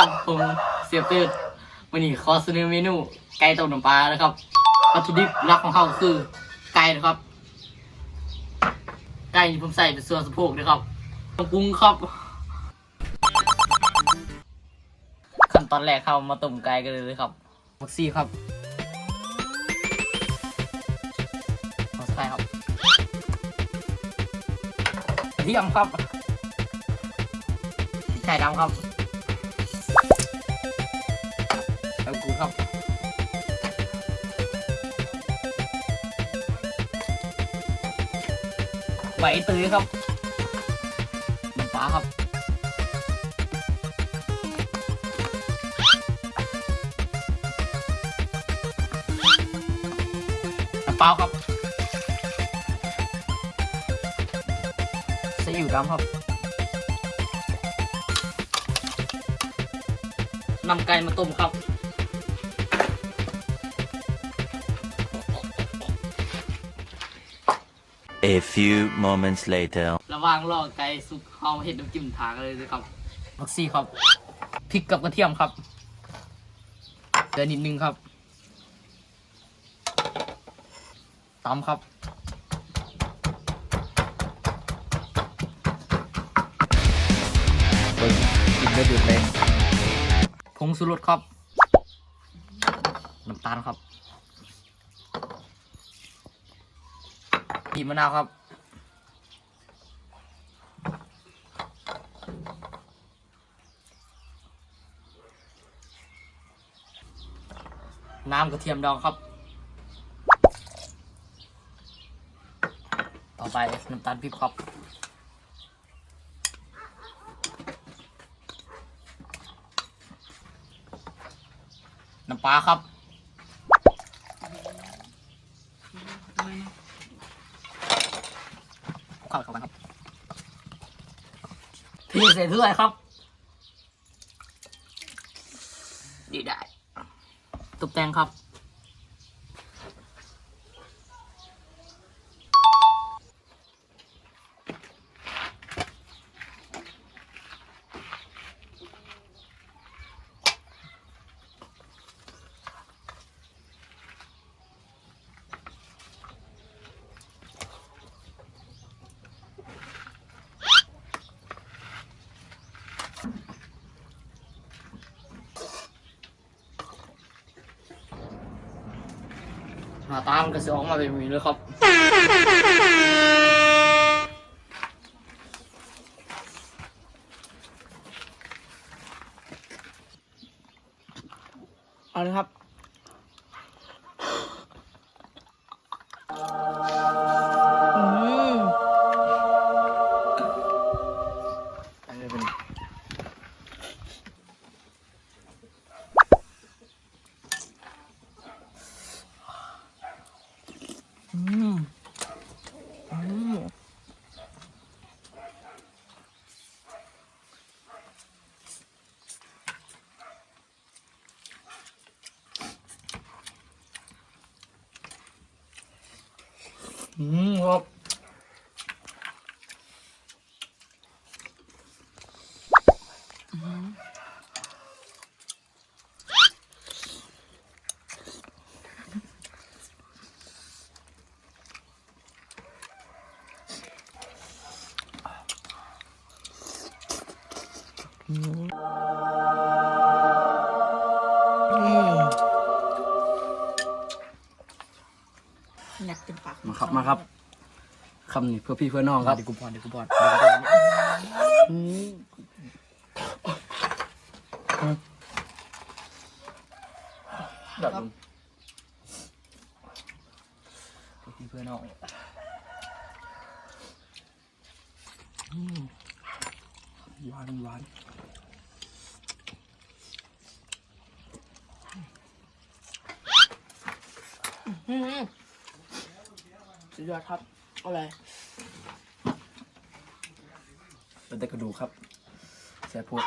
ครับ ผมเสียบตืดวันนี้ขอเสนอเมนูไก่ต้มน้ำปลานะครับวัตถุดิบหลักของเขาคือไก่นะครับ ไก่ที่ผมใส่เป็นส่วนสะโพกนะครับปรุงครับ ขั้นตอนแรกเข้ามาต้มไก่กันเลยครับมักซี่ครับขอใส่ครับเทียมครับไทยดำครับ ครับใบเตยครับหน้ำปลาครับ น้ำเปล่าครับซีอิ๊วดำครับนำไก่มาต้มครับ A few moments later. ระหว่างรอไก่สุกเอาเห็ดน้ำจิ้มทากันเลยนะครับผักซี่ครับพริกกับกระเทียมครับเกลือนิดนึงครับตำครับเฮ้ยกินไม่หยุดเลยผงสุรสครับ น้ำตาลครับ บีบมะนาวครับ น้ำกระเทียมดองครับ ต่อไปน้ำตาลพริกครับน้ำปลาครับ ข้าเข้ากันครับที่เสร็จเรื่อยครับดีได้ตกแต่งครับ หาตามกระสือออกมาเป็นมีเลยครับเอาเลยครับ อืมอืม อืมครับอืมอยากเป็นปากมาครับมาครับคำนี้เพื่อพี่เพื่อน้องครับเดี๋ยวกูพอนเดี๋ยวกูพอนอืมแบบพี่เพื่อนน้องหวานหวาน อืม สุดยอดครับอะไรเป็นแต่กระดูกครับแซ่บพวก